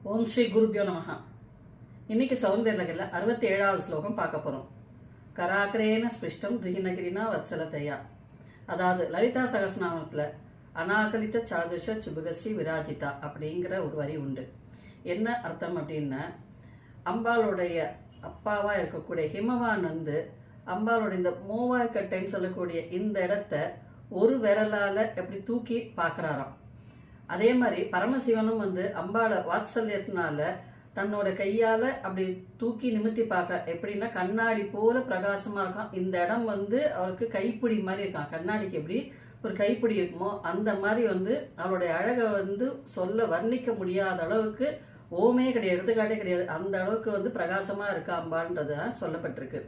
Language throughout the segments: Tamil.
ஓம் ஸ்ரீ குருபியோ நமகா இன்னைக்கு சௌந்தர்யலகில் அறுபத்தி ஏழாவது ஸ்லோகம் பார்க்க போகிறோம் கராகரேன ஸ்பிருஷ்டம் துஹினகிரினா வத்சலதையா அதாவது லலிதா சகசநாமத்தில் அநாகலித சாதுஷ சுபகஸ்ரீ விராஜிதா அப்படிங்கிற ஒரு வரி உண்டு. என்ன அர்த்தம் அப்படின்னா அம்பாளுடைய அப்பாவா இருக்கக்கூடிய ஹிமவான் வந்து அம்பாளுடைய இந்த மூவாய்க்கட்டைன்னு சொல்லக்கூடிய இந்த இடத்த ஒரு விரலால எப்படி தூக்கி பார்க்கறாராம். அதே மாதிரி பரமசிவனும் வந்து அம்பாளை வாத்சல்யத்தினால தன்னோட கையால அப்படி தூக்கி நிமித்தி பார்க்க எப்படின்னா கண்ணாடி போல பிரகாசமா இருக்கான். இந்த இடம் வந்து அவருக்கு கைப்பிடி மாதிரி இருக்கான். கண்ணாடிக்கு எப்படி ஒரு கைப்பிடி இருக்குமோ அந்த மாதிரி வந்து அவருடைய அழகை வந்து சொல்ல வர்ணிக்க முடியாத அளவுக்கு ஓமே கிடையாது எடுத்துக்காட்டே கிடையாது. அந்த அளவுக்கு வந்து பிரகாசமா இருக்கா அம்பான்றது சொல்லப்பட்டிருக்கு.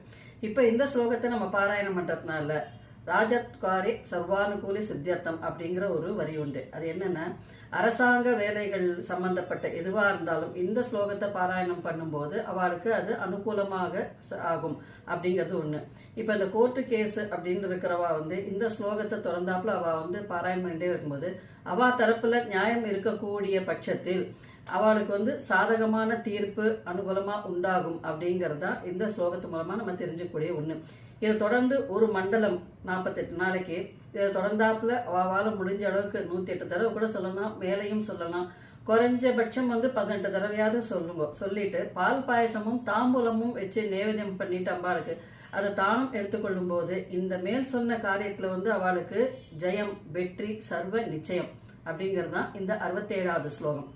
இப்போ இந்த ஸ்லோகத்தை நம்ம பாராயணம் பண்றதுனால ராஜத்காரி சர்வானுகூலி சித்தியர்த்தம் அப்படிங்கிற ஒரு வரி உண்டு. அது என்னென்னா அரசாங்க வேலைகள் சம்பந்தப்பட்ட எதுவாக இருந்தாலும் இந்த ஸ்லோகத்தை பாராயணம் பண்ணும்போது அவளுக்கு அது அனுகூலமாக ஆகும் அப்படிங்கிறது ஒன்று இப்போ இந்த கோர்ட்டு கேஸ் அப்படின்னு இருக்கிறவா வந்து இந்த ஸ்லோகத்தை திறந்தாப்புல அவ வந்து பாராயணம் பண்ணிட்டே இருக்கும்போது அவ தரப்புல நியாயம் இருக்கக்கூடிய பட்சத்தில் அவளுக்கு வந்து சாதகமான தீர்ப்பு அனுகூலமாக உண்டாகும் அப்படிங்கிறது தான் இந்த ஸ்லோகத்து மூலமாக நம்ம தெரிஞ்சுக்கக்கூடிய ஒன்று இதை தொடர்ந்து ஒரு மண்டலம் நாற்பத்தெட்டு நாளைக்கு. இதை தொடர்ந்தாப்புல அவாவால முடிஞ்ச அளவுக்கு நூற்றி எட்டு தடவை கூட சொல்லலாம் மேலையும் சொல்லலாம். குறைஞ்சபட்சம் வந்து பதினெட்டு தடவையாவது சொல்லுங்க. சொல்லிட்டு பால் பாயசமும் தாம்பூலமும் வச்சு நேவேத்தியம் பண்ணிட்டு அம்பாளுக்கு. அதை தானும் எடுத்துக்கொள்ளும் போது இந்த மேல் சொன்ன காரியத்தில் வந்து அவளுக்கு ஜெயம் வெற்றி சர்வ நிச்சயம் அப்படிங்கிறது தான் இந்த அறுபத்தேழாவது ஸ்லோகம்.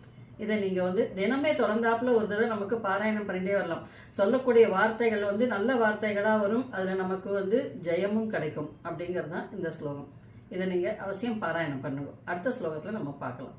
இதை நீங்க வந்து தினமே தொடர்ந்தாப்புல ஒரு தடவை நமக்கு பாராயணம் பண்ணிட்டே வரலாம். சொல்லக்கூடிய வார்த்தைகள் வந்து நல்ல வார்த்தைகளா வரும். அதுல நமக்கு வந்து ஜெயமும் கிடைக்கும் அப்படிங்கிறது தான் இந்த ஸ்லோகம். இதை நீங்க அவசியம் பாராயணம் பண்ணுங்க. அடுத்த ஸ்லோகத்துல நம்ம பார்க்கலாம்.